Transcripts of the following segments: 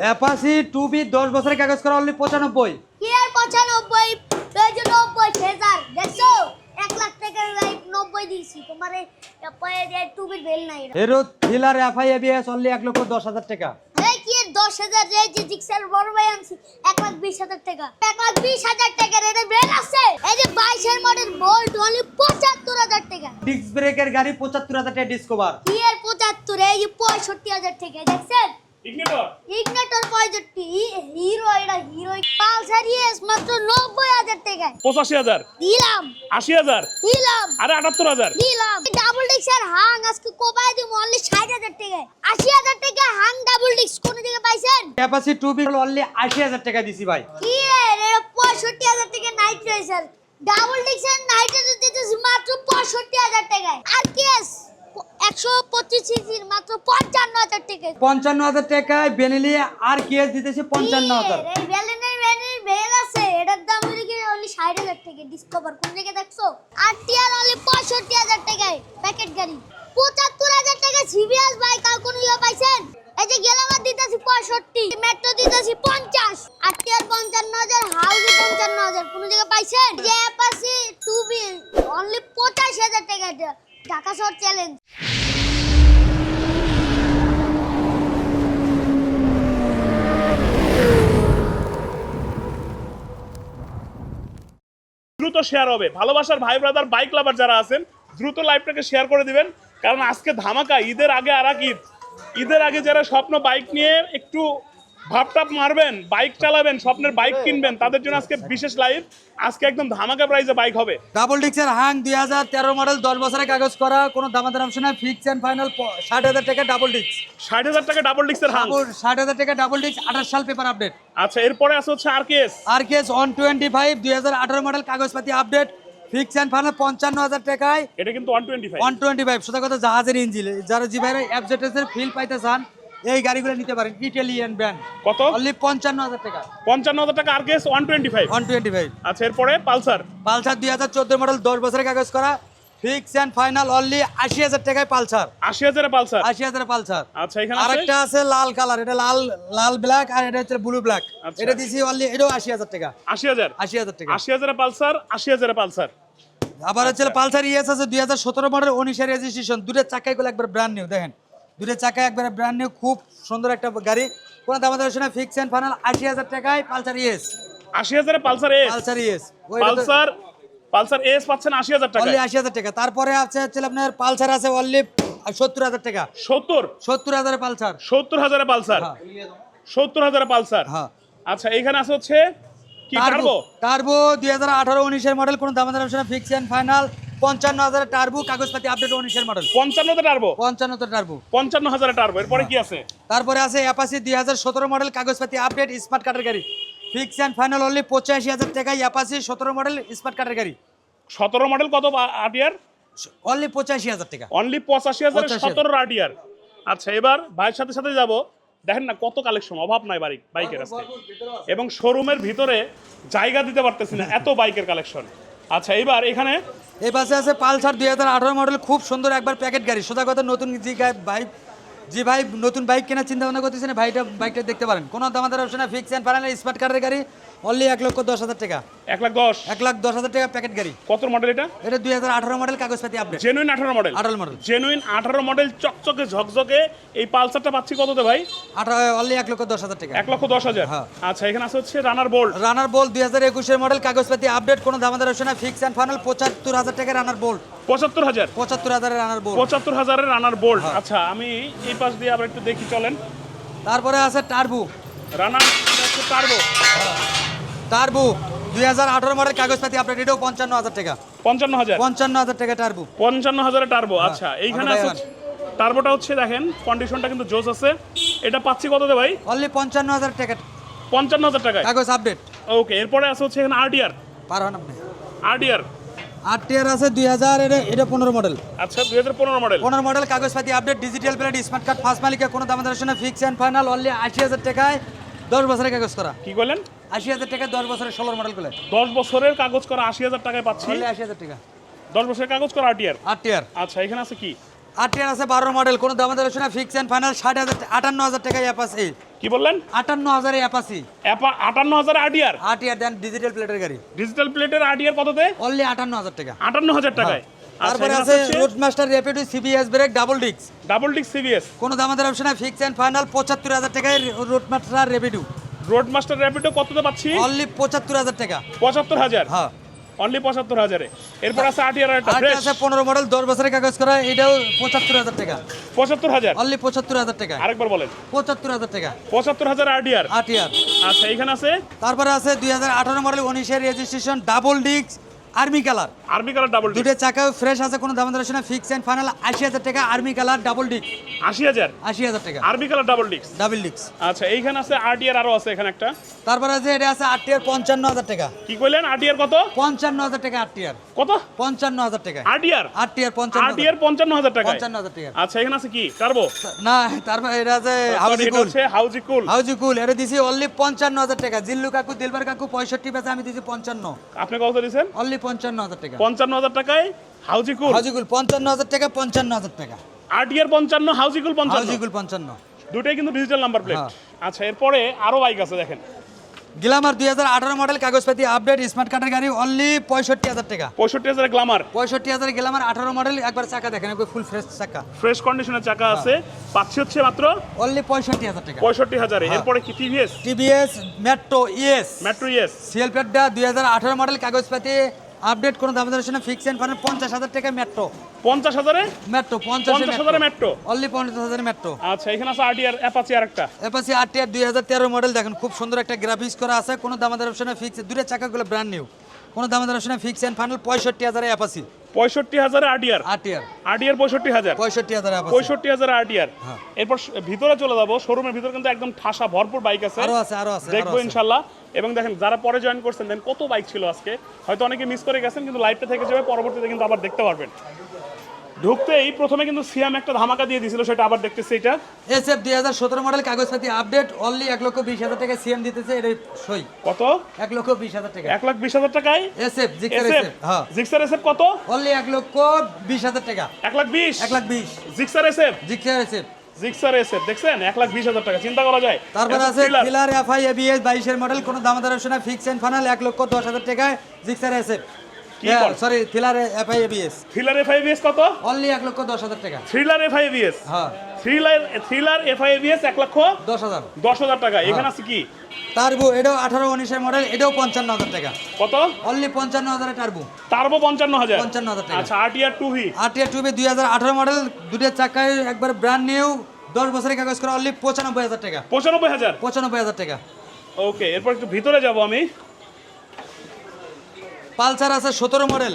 অ্যাপাসি two B দশ বছরের কাগজ করা অনলি পঁচানব্বই। কি আর পঁচানব্বই? নব্বই হাজার দেখছ? এক লাখ টাকার লাইফ নব্বই দিয়েছি। তোমার পয়ে বেল নাই। Hero thriller FI ABS only এক লক্ষ দশ হাজার টাকা। এই কি দশ হাজার? এই যে জিক্সার বড় ভাই আনছি এক লাখ বিশ হাজার টাকা। এক লাখ বিশ হাজার টাকার এটা বেল আছে এই যে বাইশের মডেল ভোল্ট অনলি পঁচাত্তর হাজার টাকা। ডিস্ক ব্রেকের গাড়ি পঁচাত্তর হাজার টাকা ডিসকভার কি এর পঁচাত্তর? এই যে পঁয়ষট্টি হাজার টাকা দেখছেন? ইগনিটর ইগনেটর পঁয়ষট্টি হিরো এটা হিরো পালসার ইএস মাত্র নব্বই হাজার টাকায়। পঁচাশি হাজার। দিলাম। আশি হাজার। দিলাম। আরে আটাত্তর হাজার। দিলাম। ডাবল ডিক্সের হাং আজকে কোপায় দিব অনলি ষাট হাজার টাকায়। আশি হাজার টাকা হাং ডাবল ডিক্স কোন দিকে পাইছেন? অ্যাপাসি টু বি অনলি আশি হাজার টাকা দিছি ভাই। কি এর এটা পঁয়ষট্টি হাজার টাকা নাইট রেসার ডাবল ডিক্সের নাইট দিতেছি মাত্র পঁয়ষট্টি হাজার টাকায়। আর কেস একশো পঁচিশ সিসির মাত্র পঞ্চান্ন হাজার টাকায় পঞ্চান্ন হাজার টাকায় বেনেলি আর কেস দিতেছে পঞ্চান্ন হাজার। এই বেল আছে। এটার দাম দেখি অনলি ষাট হাজার টাকা। ডিসকভার কোন জায়গায় দেখছ? আর টিয়ার অনলি পঁয়ষট্টি হাজার টাকায়। প্যাকেট গাড়ি। পঁচাত্তর হাজার টাকা সিবিএস কোন ইয়ে পাইছেন। এই যে দিতেছি পঁয়ষট্টি মেট্রো দিতেছি পঞ্চাশ। আর টিয়ার পঞ্চান্ন হাজার হাউজি পঞ্চান্ন হাজার। কোন জায়গায় পাইছেন? টু বি অনলি পঁচাশি হাজার টাকা এটা। ঢাকা শহর চ্যালেঞ্জ দ্রুত শেয়ার হবে। ভালোবাসার ভাই ব্রাদার বাইক লাভার যারা আছেন, দ্রুত লাইভটাকে শেয়ার করে দিবেন। কারণ আজকে ধামাকা, ঈদের আগে আর ঈদের আগে যারা স্বপ্ন বাইক নিয়ে একটু ভাবটাপ মারবেন বাইক চালাবেন স্বপ্নের বাইক কিনবেন তাদের জন্য আজকে বিশেষ লাইভ আজকে একদম ধামাকা প্রাইজে বাইক হবে। ডাবল ডিক্সের হাং দুই হাজার তেরো মডেল দশ বছরের কাগজ করা কোনো দামাদার অপশন নাই ফিক্স অ্যান্ড ফাইনাল ষাট হাজার টাকা ডাবল ডিক্স ষাট হাজার টাকা ডাবল ডিক্সের হাং। ষাট হাজার টাকা ডাবল ডিক্স আঠাশ সাল পেপার আপডেট আচ্ছা এরপরে আছে হচ্ছে R KS R KS one twenty five দুই হাজার আঠারো মডেল কাগজপাতি আপডেট ফিক্স অ্যান্ড ফাইনাল পঞ্চান্ন হাজার টাকায়। এটা কিন্তু one twenty five one twenty five কথা জাহাজের ইঞ্জিন যারা জি ভাইরা অ্যাবজেটেসের ফিল পাইতে চান এই গাড়িগুলো নিতে পারেন ইটালিয়ান ব্র্যান্ড কত? অনলি পঞ্চান্ন হাজার টাকা। পঞ্চান্ন হাজার টাকা R KS one twenty five one twenty five আচ্ছা এরপরে পালসার। পালসার দুই হাজার চোদ্দ মডেল দশ বছরের কাগজ করা। ফিক্স অ্যান্ড ফাইনাল অনলি আশি হাজার টাকায় পালসার। আশি হাজারে পালসার? আশি হাজার পালসার। আচ্ছা এখানে আছে? আরেকটা আছে লাল কালার এটা লাল লাল ব্ল্যাক আর এটা হচ্ছে ব্লু ব্ল্যাক আচ্ছা। এটা দিছি অনলি এটাও আশি হাজার টাকা। আশি হাজার? আশি হাজার টাকা। আশি হাজারে পালসার আশি হাজারে পালসার। আবার হচ্ছে আচ্ছা। পালসার ইএস আছে দুই হাজার সতেরো মডেল উনিশের রেজিস্ট্রেশন দুটো চাকাগুলো একবার ব্র্যান্ড নিউ দেখেন। দুটো চাকা একবার ব্র্যান্ড নিউ খুব সুন্দর একটা গাড়ি। কোনো দাম আমাদের শোনা ফিক্স অ্যান্ড ফাইনাল আশি হাজার টাকায় পালসার ইএস আশি হাজারে Pulsar S Pulsar ES Pulsar Pulsar S পাচ্ছেন আশি হাজার টাকা আশি হাজার টাকা। তারপরে আছে হচ্ছে আপনার পালসার আছে অনলি সত্তর হাজার টাকা। সত্তর? সত্তর হাজার পালসার। সত্তর হাজারে পালসার? হ্যাঁ। সত্তর হাজারে পালসার? হ্যাঁ। আচ্ছা এখানে আছে হচ্ছে কি টার্বো টার্বো দুই হাজার আঠারো উনিশের মডেল কোনো দাম আমাদের শোনা ফিক্স এন্ড ফাইনাল পঞ্চান্ন হাজার টার্বো কাগজপাতি আপডেট উনিশের মডেল পঞ্চান্নতে টার্বো? পঞ্চান্ন টার্বো। পঞ্চান্ন হাজারে টার্বো এরপরে কি আছে? তারপরে আছে অ্যাপাসি দুই হাজার সতেরো মডেল কাগজপাতি আপডেট স্মার্ট কার্ডের গাড়ি। ফিক্স অ্যান্ড ফাইনাল অনলি পঁচাশি হাজার টাকায় অ্যাপাসি সতেরো মডেল স্মার্ট কার্ডের গাড়ি। সতেরো মডেল কত অনলি পঁচাশি হাজার টাকা। অনলি পঁচাশি হাজার 85,000 সতেরো আচ্ছা এবার ভাইয়ের সাথে সাথে যাব। দেখেন না কত কালেকশন অভাব নাই বাইক বাইকের আজকে। এবং শোরুমের ভিতরে জায়গা দিতে পারতেছি না এত বাইকের কালেকশন আচ্ছা এবার এখানে এই পাশে আছে পালসার দুই হাজার আঠারো মডেল, খুব সুন্দর একবার প্যাকেট গাড়ি। সোজা কথা, নতুন জি বাইক জি ভাই নতুন বাইক কেনার চিন্তা ভাবনা করতেছেন ভাইটা বাইকটা দেখতে পারেন। কোনো দামাদার অপশন না ফিক্স অ্যান্ড ফাইনাল স্মার্ট কার্ডের গাড়ি অনলি এক লক্ষ দশ হাজার টাকা। এক লাখ দশ? এক লাখ দশ হাজার টাকা প্যাকেট গাড়ি। কত মডেল এটা? এটা দুই হাজার আঠারো মডেল কাগজপাতি আপডেট জেনুইন আঠারো মডেল আঠারো মডেল জেনুইন আঠারো মডেল চকচকে ঝকঝকে এই পালসারটা পাচ্ছি কততে ভাই? আঠারো অনলি এক লক্ষ দশ হাজার টাকা। এক লক্ষ দশ হাজার? হ্যাঁ। আচ্ছা এখানে আছে হচ্ছে রানার বোল্ট রানার বোল্ট দুই হাজার একুশের মডেল কাগজপাতি আপডেট কোনো দামাদার অপশন না ফিক্স অ্যান্ড ফাইনাল পঁচাত্তর হাজার টাকা রানার বোল্ট পঁচাত্তর হাজার। পঁচাত্তর হাজারের রানার বোল্ট পঁচাত্তর হাজারের রানার হ্যাঁ। আচ্ছা আমি এই পাশ দিয়ে আবার একটু দেখি চলেন। তারপরে আছে টার্বু রানার টার্বো টার্বু দুই হাজার আঠারো মডেল কাগজপাতি আপডেট এটাও পঞ্চান্ন হাজার টাকা। পঞ্চান্ন হাজার। পঞ্চান্ন হাজার টাকা টার্বু পঞ্চান্ন হাজারের টার্বো আচ্ছা এইখানে আছে টার্বোটা হচ্ছে দেখেন কন্ডিশনটা কিন্তু জোস আছে। এটা পাচ্ছি কততে ভাই? অনলি পঞ্চান্ন হাজার টাকা। পঞ্চান্ন হাজার টাকায়। কাগজ আপডেট ওকে এরপরে আছে হচ্ছে এখানে আরডিআর পারবেন আপনি। আরডিআর টিয়ার আছে দুই হাজার এটা পনেরো মডেল আচ্ছা দুই হাজার পনেরো মডেল পনেরো মডেল কাগজপাতি update digital plate smart card first মালিকের কোনো দাম দর্শনে ফিক্স অ্যান্ড ফাইনাল অনলি আশি হাজার টাকায় দশ বছরের কাগজ করা। কি করলেন আশি হাজার টাকায় দশ বছরের ষোলো মডেল করে দশ বছরের কাগজ করা আশি হাজার টাকায় পাচ্ছি। আশি হাজার টাকা। দশ বছরের কাগজ করা আরটিআর আট টিয়ার আচ্ছা এখানে আছে কি? আট টিয়ার আছে বারো মডেল কোনো দাম দর্শনে ফিক্স অ্যান্ড ফাইনাল ষাট হাজার আটান্ন হাজার টাকায় অ্যাপ আছে কি বললেন? আটান্ন হাজারে অ্যাপাসি অ্যাপা আটান্ন হাজার আডিয়ার আট দেন ডিজিটাল প্লেটের গাড়ি। ডিজিটাল প্লেটের আডিয়ার কততে? অনলি আটান্ন হাজার টাকা। আটান্ন হাজার টাকায়। হ্যাঁ। তারপরে আছে road master rapid CBS brake double ডিক্স ডাবল ডিক সিবিএস কোনো দামাদের অপশন ফিক্স অ্যান্ড ফাইনাল পঁচাত্তর হাজার টাকায় road master rapid road master rapid কততে পাচ্ছি? অনলি পঁচাত্তর হাজার টাকা। পঁচাত্তর হাজার হ্যাঁ। অনলি পঁচাত্তর হাজারে। এরপর আছে আট ইয়ার একটা ফ্রেশ আছে পনেরো মডেল দশ বছরের কাগজ করা এটাও পঁচাত্তর হাজার টাকা। পঁচাত্তর হাজার? অনলি পঁচাত্তর হাজার টাকা। আরেকবার বলেন। পঁচাত্তর হাজার টাকা। পঁচাত্তর হাজার আট ইয়ার। আট ইয়ার। আচ্ছা এখানে আছে? তারপরে আছে দুই হাজার আঠারো মডেল উনিশের রেজিস্ট্রেশন ডাবল ডিক্স আর্মি কালার আরবি কালার ডাবল দুটো চাকাও ফ্রেশ আছে কোনো দাম দর্শনে ফিক্স অ্যান্ড ফাইনাল আশি হাজার টাকা আর্মি কালার ডাবল হাজার? টাকা। আরবি কালার ডাবল ডিক্স ডাবল ডিক্স আচ্ছা এইখানে আছে আটিয়ার আরও আছে এখানে একটা। তারপরে আছে এটা আছে পঞ্চান্ন হাজার টাকা। কি কইলেন? আটিয়ার কত? পঞ্চান্ন হাজার টাকা আট টিয়ার কত? পঞ্চান্ন হাজার টাকা। আটিয়ার আট টিয়ার পঞ্চান্ন হাজার- পঞ্চান্ন হাজার টাকা পঞ্চান্ন হাজার টাকা। আচ্ছা এখানে আছে কি? কারবো না তারপরে এটা আছে হাউজি কুল। হাউজি কুল। হাউজি কুল এটা দিছি অনলি পঞ্চান্ন হাজার টাকা। জিল্লু কাকু দিলবার কাকু পঁয়ষট্টি পেছে আমি দিছি পঞ্চান্ন। আপনি কত দিয়েছেন অনলি পঞ্চান্ন হাজার টাকা। পঞ্চান্ন হাজার টাকায় হাউজি কুল হাউজি কুল পঞ্চান্ন হাজার টাকা পঞ্চান্ন হাজার টাকা। আটিয়ার পঞ্চান্ন হাউজি পঞ্চান্ন। হাউজি কুল পঞ্চান্ন। দুটাই কিন্তু ডিজিটাল নাম্বার প্লেট হ্যাঁ। আচ্ছা এরপরে আরও বাইক আছে দেখেন। গ্লামার দুই হাজার আঠারো মডেল কাগজপাতি আপডেট স্মার্ট কার্ডের গাড়ি অনলি পঁয়ষট্টি হাজার টাকা। পঁয়ষট্টি হাজার গ্লামার পঁয়ষট্টি হাজার গ্লামার আঠারো মডেল একবার চাকা দেখেন একবার ফুল ফ্রেশ চাকা। ফ্রেশ কন্ডিশনের চাকা আছে পাচ্ছি হচ্ছে মাত্র অনলি পঁয়ষট্টি হাজার টাকা। পঁয়ষট্টি হাজারে। হ্যাঁ। এরপরে কি TVS TVS Metro ES Metro ES CL দুই হাজার আঠারো মডেল কাগজপাতি আপডেট কোনো দাম দর্শনে ফিক্স এন্ড ফাইনাল পঞ্চাশ হাজার টাকা মেট্রো পঞ্চাশ হাজারে? মেট্রো পঞ্চাশ হাজারে মেট্রো অনলি পঞ্চাশ হাজারে মেট্রো আচ্ছা এখানে আছে আরটিআর অ্যাপাচি আর একটা আরটিআর আর দুই হাজার তেরো মডেল দেখেন খুব সুন্দর একটা গ্রাফিক্স করা আছে। কোনো দামাদার অপশনে ফিক্স দুটো চাকাগুলো ব্র্যান্ড নিউ কোনো দামাদার অপশনে ফিক্স এন্ড ফাইনাল পঁয়ষট্টি হাজার অ্যাপাসি পঁয়ষট্টি হাজার আটিয়ার আটিয়ার আটিয়ার পঁয়ষট্টি হাজার। পঁয়ষট্টি হাজার পঁয়ষট্টি হাজার আরটিআর হ্যাঁ। এরপর ভিতরে চলে যাব শোরুমের ভিতরে কিন্তু একদম ঠাসা ভরপুর বাইক আছে। আরও আছে আরও আছে দেখব ইনশাল্লাহ। এবং দেখেন যারা পরে জয়েন করছেন দেন কত বাইক ছিল আজকে। হয়তো অনেকে মিস করে গেছেন কিন্তু লাইভটা থেকে যাবে পরবর্তীতে কিন্তু আবার দেখতে পারবেন। ঢুকতেই প্রথমে কিন্তু সিয়াম একটা ধামাকা দিয়ে দিয়েছিল সেটা আবার দেখতেছি এটা। এসএফ দুই হাজার সতেরো মডেল কাগজপাতি আপডেট অনলি এক লক্ষ বিশ হাজার টাকা সিএম দিতেছে এটা সই। কত? এক লক্ষ বিশ হাজার টাকা এক লাখ বিশ হাজার টাকায়? এসএফ জিক্সার এসএফ হ্যাঁ। জিক্সার এসএফ কত? অনলি এক লক্ষ বিশ হাজার টাকা। এক লাখ বিশ? এক লাখ বিশ। Gixxer SF? Gixxer SF. Gixxer SF দেখছেন? এক লাখ বিশ হাজার টাকা চিন্তা করা যায়। তারপর আছে। থ্রিলার এফআই এবিএস বাইশের মডেল কোনো দামাদার অপশনে ফিক্স অ্যান্ড ফাইনাল এক লক্ষ দশ হাজার টাকায় Gixxer SF? Sorry thriller FI ABS thriller FI ABS কত? অনলি এক লক্ষ দশ হাজার টাকা। থ্রিলার এফআইবিএস হ্যাঁ। থ্রিলার থ্রিলার এফআইবিএস এক লক্ষ দশ হাজার। দশ হাজার টাকা। হ্যাঁ। এখানে আছে কি? টার্বো এটাও আঠারো উনিশের মডেল এটাও পঞ্চান্ন হাজার টাকা। কত? অনলি পঞ্চান্ন হাজারের টার্বো টার্বো পঞ্চান্ন হাজার। 55,000 টাকা। আচ্ছা RTR two V RTR two V দুই হাজার আঠারো মডেল দুটো চাকায় একবার ব্র্যান্ড নিউ দশ বছরের কাগজ করা অনলি পঁচানব্বই হাজার টাকা। পঁচানব্বই হাজার? পঁচানব্বই হাজার টাকা। ওকে এরপর একটু ভিতরে যাব আমি। পালসার আছে সতেরো model.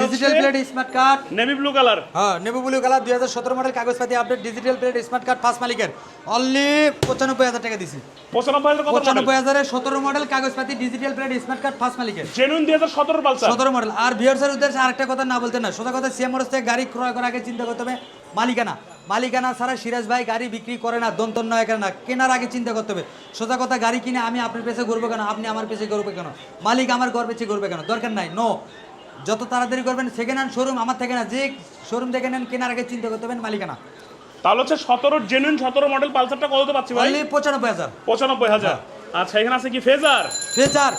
Digital plate smart card navy blue colour হ্যাঁ নেবু ব্লু কালার দুই হাজার সতেরো মডেল কাগজপাতি update digital plate smart card first মালিকের। অনলি পঁচানব্বই হাজার টাকা দিছি। পঁচানব্বই হাজার সতেরো মডেল কাগজপাতি digital plate smart card first মালিকের। জেনুইন দুই হাজার সতেরো সতেরো মডেল। আর ভিউয়ার্সের উদ্দেশ্যে আরেকটা কথা না বলতে না সোজা কথা সিএম থেকে গাড়ি ক্রয় করার আগে চিন্তা করতে হবে মালিকানা। মালিকানা ছাড়া সিরাজ ভাই গাড়ি বিক্রি করে না দন্তন্য নয় কেন না। কেনার আগে চিন্তা করতে হবে। সোজা কথা গাড়ি কিনে আমি আপনার পেছে ঘুরবো কেন? আপনি আমার পেছে ঘুরবে কেন? মালিক আমার ঘর পেছে ঘুরবে কেন? দরকার নাই। নো যত তাড়াতাড়ি করবেন সেকেন্ড হ্যান্ড শোরুম আমার থেকে না যে শোরুম থেকে নেন কেনার আগে চিন্তা করতে হবে মালিকানা। তাহলে হচ্ছে সতেরো জেনুইন সতেরো মডেল পালসারটা কততে পাচ্ছি ভাই? পঁচানব্বই হাজার। পঁচানব্বই হাজার। আচ্ছা এখানে আছে কি ফেজার ফেজার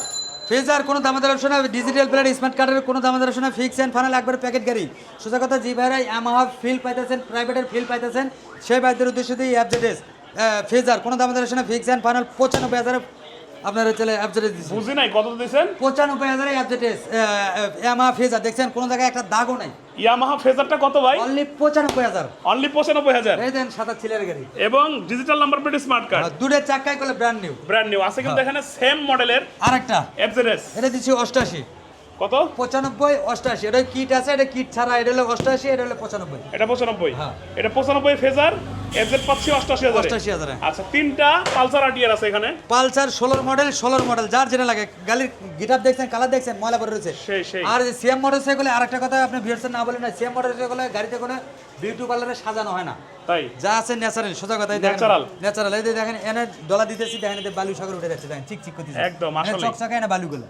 ফেজার কোনো দামাদার অপশন ডিজিটাল প্লেট স্মার্ট কার্ডের কোনো দামাদার অপশন ফিক্স অ্যান্ড ফাইনাল একবার প্যাকেট গাড়ি। সোজা কথা যে ভাইরা ইয়ামাহা ফিল পাইতেছেন প্রাইভেটের ফিল পাইতেছেন। সেই ভাইদের উদ্দেশ্যে দিয়ে অ্যাপজেটেস ফেজার কোনো দামাদার অপশন ফিক্স অ্যান্ড ফাইনাল পঁচানব্বই হাজারে আপনার চলে অ্যাপজেটেস দিচ্ছে বুঝি নাই কত দিয়েছেন? পঁচানব্বই হাজারে অ্যাপজেটেস ইয়ামাহা ফেজার দেখছেন? কোনো জায়গায় একটা দাগও নাই। ইয়ামাহা ফেজারটা কত ভাই? অনলি পঁচানব্বই হাজার। অনলি পঁচানব্বই হাজার? এই দেন সাদা ছিলের গাড়ি। এবং digital number plate smart card দুটো চাকায় করলে ব্র্যান্ড নিউ ব্র্যান্ড নিউ আছে কিন্তু এখানে সেম মডেলের আরেকটা। এফজেডএস এটা দিচ্ছি অষ্টাশি। কত? পঁচানব্বই অষ্টাশি। এটা কিট আছে এটা কিট ছাড়া এটা হলো অষ্টাশি এটা হলো পঁচানব্বই। এটা পঁচানব্বই। হ্যাঁ। এটা পঁচানব্বই ফেজার পাচ্ছি অষ্টাশি হাজার। অষ্টাশি হাজারে। আচ্ছা তিনটা পালসার আরটিআর আছে এখানে। পালসার ষোলোর মডেল ষোলোর মডেল যার যেটা লাগে। গালির গিটার দেখছেন কালার দেখছেন ময়লা পরে রয়েছে। আর সিএম মডেল সেগুলো আরেকটা কথা আপনি ভিউয়ার্সের না বলেন না সিএম সেগুলো গাড়িতে কোনো বিউটি পার্লারে সাজানো হয় না। তাই? যা আছে ন্যাচারাল সোজা কথা Natural. ন্যাচারাল এই দেখেন এনে ডলা দিতেছি দেখেন বালু সাগর উঠে যাচ্ছে দেখেন চিক চিক করতেছে। একদম, চকচকে এনে বালুগুলো।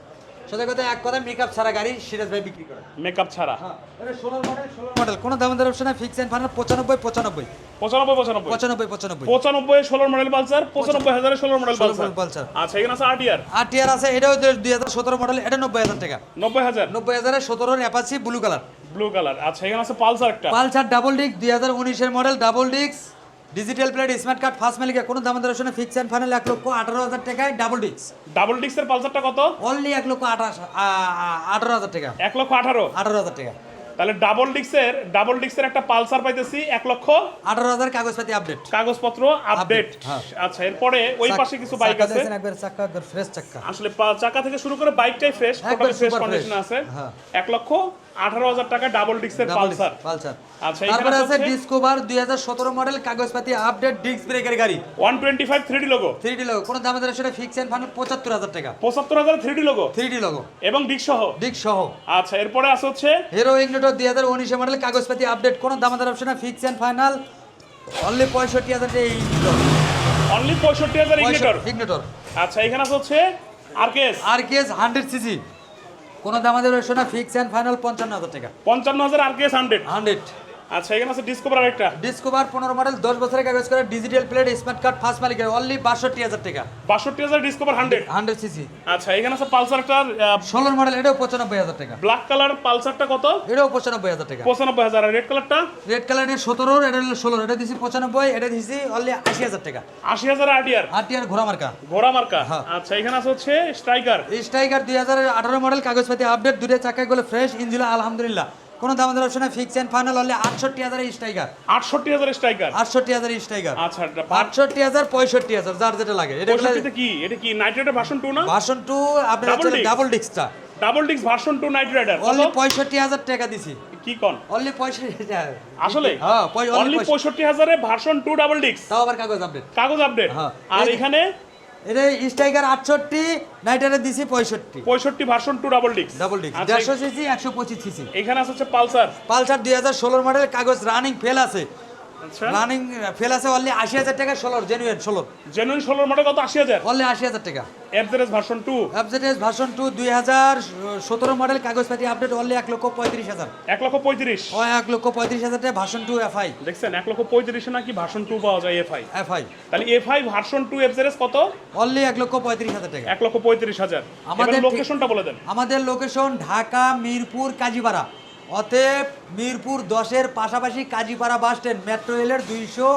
সোজা কথা এক কথা মেকআপ ছাড়া গাড়ি সিরাজ ভাই বিক্রি করে। মেকআপ ছাড়া? হ্যাঁ এটা মডেল ষোলোর মডেল কোনো দাম দর অপশন ফিক্স অ্যান্ড ফাইনাল পঁচানব্বই পঁচানব্বই। পঁচানব্বই পঁচানব্বই। পঁচানব্বই পঁচানব্বই। পঁচানব্বই ষোলোর মডেল পালসার পঁচানব্বই হাজারের ষোলোর মডেল 16 পালসার। আচ্ছা এখানে আছে আটিয়ার আর টিয়ার আছে এটাও দুই হাজার সতেরো মডেল এটা নব্বই হাজার টাকা। নব্বই হাজার? নব্বই হাজারের সতেরোর Apache blue colour blue colour আচ্ছা এখানে আছে পালসার একটা। পালসার ডাবল ডিস্ক দুই হাজার উনিশের model double disc digital plate smart card first মালিকা কোনো দাম দর অপশনে ফিক্স অ্যান্ড ফাইনাল এক লক্ষ আঠারো হাজার টাকায় ডাবল ডিস্ক ডাবল ডিস্কের পালসারটা কত? অনলি এক লক্ষ আঠাশ আঠারো হাজার টাকা। এক লক্ষ আঠারো? আঠারো হাজার টাকা। তাহলে ডাবল ডিস্কের ডাবল ডিস্কের একটা পালসার পাইতেছি এক লক্ষ আঠারো হাজার কাগজপাতি আপডেট কাগজপত্র আপডেট হ্যাঁ। আচ্ছা এরপরে ওই পাশে কিছু বাইক আছে। একবার চাক্কা একবার ফ্রেশ চাকা। আসলে চাকা থেকে শুরু করে বাইকটাই ফ্রেশ টোটালি ফ্রেশ কন্ডিশন আছে। হ্যাঁ। এক লক্ষ আঠারো হাজার টাকা ডাবল ডিস্কের পালসার। পালসার। আচ্ছা, তারপরে আছে ডিসকভার দুই হাজার সতেরো মডেল কাগজপাতি আপডেট ডিস্ক ব্রেকের গাড়ি। One twenty five three D logo three D logo কোনো দাম সেটা ফিক্স অ্যান্ড ফাইনাল পঁচাত্তর হাজার টাকা। পঁচাত্তর হাজার three D logo three D logo এবং ডিক সহ। ডিস্ক সহ। আচ্ছা এরপরে আছে হচ্ছে হিরো ইগনিটর হাজার উনিশে মডেল কাগজপাতি আপডেট কোনো দামাদার option fix and final only পঁয়ষট্টি হাজার টাকা এই অনলি পঁয়ষট্টি হাজার ইগনিটর ইগনিটর আচ্ছা এখানে আছে হচ্ছে RKS R KS hundred CC কোনো দামাদার সোনা ফিক্স অ্যান্ড ফাইনাল পঞ্চান্ন হাজার টাকা। পঞ্চান্ন হাজার আর কেস হান্ড্রেড হান্ড্রেড আচ্ছা এখানে আছে ডিসকভার একটা ডিসকভার পনেরো মডেল দশ বছরের কাগজ করে digital plate smart card first মালিকের অনলি বাষট্টি হাজার টাকা। বাষট্টি হাজার ডিসকভার হান্ড্রেড হান্ড্রেড সিসি আচ্ছা এখানে আছে পালসার একটা ষোলোর মডেল এটাও পঁচানব্বই হাজার টাকা। ব্ল্যাক কালার পালসারটা কত? এটাও পঁচানব্বই হাজার টাকা। পঁচানব্বই হাজার। আর রেড কালারটা রেড কালারের সতেরোর এটা হলো ষোলোর এটা দিছি পঁচানব্বই এটা দিছি অনলি আশি হাজার টাকা। আশি হাজার আটিয়ার আটটি আর ঘোড়া মার্কা। ঘোড়া মার্কা। হ্যাঁ। আচ্ছা এখানে আছে হচ্ছে স্ট্রাইকার স্ট্রাইকার দুই হাজার আঠারো মডেল কাগজপাতি আপডেট দুটো চাকাগুলো ফ্রেশ ইঞ্জিন আলহামদুলিল্লাহ। কোনো দাম দর অপশনে ফিক্স অ্যান্ড ফাইনাল হলে আটষট্টি হাজার স্ট্রাইকার আটষট্টি হাজার স্ট্রাইকার আটষট্টি হাজার স্ট্রাইকার আচ্ছা আটষট্টি হাজার পঁয়ষট্টি হাজার যার যেটা লাগে। এটা কি? এটা কি নাইট রাইডার ভার্সন টু না? ভার্সন টু আপনার Double double ডিস্কটা double disc version two night rider only পঁয়ষট্টি হাজার টাকা দিছি। কি কন? অনলি পঁয়ষট্টি হাজার আসলে? হ্যাঁ অনলি পঁয়ষট্টি। পঁয়ষট্টি হাজারে ভার্সন টু ডাবল ডিস্ক তাও আবার কাগজ আপডেট কাগজ আপডেট হ্যাঁ। আর এখানে এটা স্ট্রাইকার আটষট্টি নাইটারে দিছি পঁয়ষট্টি। পঁয়ষট্টি version two double disc double disc দেড়শো সিসি একশো পঁচিশ সিসি। এখানে আছে হচ্ছে পালসার। পালসার দুই হাজার ষোলোর মডেল কাগজ রানিং ফেল আছে। রানিং ফেল আছে অনলি আশি হাজার টাকা ষোলোর জেনুইন ষোলোর। জেনুইন ষোলোর মডেল কত? আশি হাজার? অনলি আশি হাজার টাকা। এফজেডএস ভার্সন টু অ্যাপজেটেস ভার্সন টু দুই হাজার সতেরো মডেল কাগজপাতি আপডেট অনলি এক লক্ষ পঁয়ত্রিশ হাজার। এক লক্ষ পঁয়ত্রিশ? ও এক লক্ষ পঁয়ত্রিশ হাজার টাকা ভার্সন টু এফআই দেখছেন এক লক্ষ পঁয়ত্রিশে নাকি ভার্সন টু পাওয়া যায় এফআই এফআই তাহলে এফআই ভার্সন টু এফজেডএস কত? অনলি এক লক্ষ পঁয়ত্রিশ হাজার টাকা। এক লক্ষ পঁয়ত্রিশ হাজার। আমাদের আমাদের লোকেশনটা বলে দেন। আমাদের লোকেশন ঢাকা মিরপুর কাজীপাড়া। অতএব মিরপুর দশের পাশাপাশি কাজীপাড়া বাস স্ট্যান্ড মেট্রো রেলের দুইশো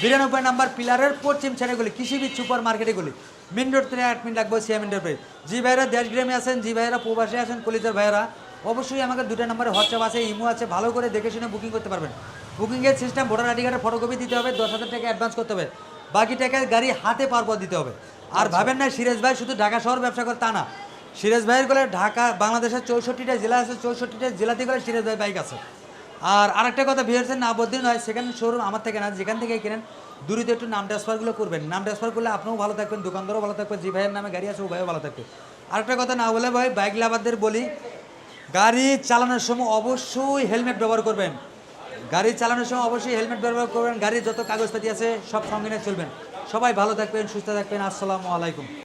বিরানব্বই নাম্বার পিলারের পশ্চিম ছেড়েগুলি কৃষিবিদ সুপার মার্কেটগুলি মেন রোড থেকে এক মিনিট লাগবে সিএম এন্টারপ্রাইজ। জি ভাইরা দেশগ্রামে আছেন জি ভাইরা প্রবাসে আছেন কলিজার ভাইরা অবশ্যই আমাকে দুটো নাম্বারে হোয়াটসঅ্যাপ আছে ইমো আছে ভালো করে দেখে শুনে বুকিং করতে পারবেন। বুকিংয়ের সিস্টেম ভোটার আইডি কার্ডের ফটোকপি দিতে হবে দশ হাজার টাকা অ্যাডভান্স করতে হবে। বাকি টাকা গাড়ি হাতে পার পর দিতে হবে। আর ভাবেন না সিরাজ ভাই শুধু ঢাকা শহর ব্যবসা করে তা না। সিরাজ ভাইয়ের গলে ঢাকা, বাংলাদেশের চৌষট্টিটা জেলা আছে, চৌষট্টিটা জেলাতে গেলে সিরাজ ভাই বাইক আছে। আর আরেকটা কথা ভিউয়ার্সের না বদিন নয় সেখানে শোরুম আমার থেকে না, যেখান থেকে কেনেন, দূরিতে একটু নাম ট্রান্সফারগুলো করবেন। নাম ট্রান্সফার করলে আপনিও ভালো থাকবেন, দোকানদারও ভালো থাকবেন যে ভাইয়ের নামে গাড়ি আছে, ও ভাইও ভালো থাকবে। আরেকটা কথা না বলে ভাই বাইক লাভারদের বলি, গাড়ি চালানোর সময় অবশ্যই হেলমেট ব্যবহার করবেন। গাড়ি চালানোর সময় অবশ্যই হেলমেট ব্যবহার করবেন, গাড়ির যত কাগজপাতি আছে সব সঙ্গে নিয়ে চলবেন। সবাই ভালো থাকবেন, সুস্থ থাকবেন, আসসালামু আলাইকুম।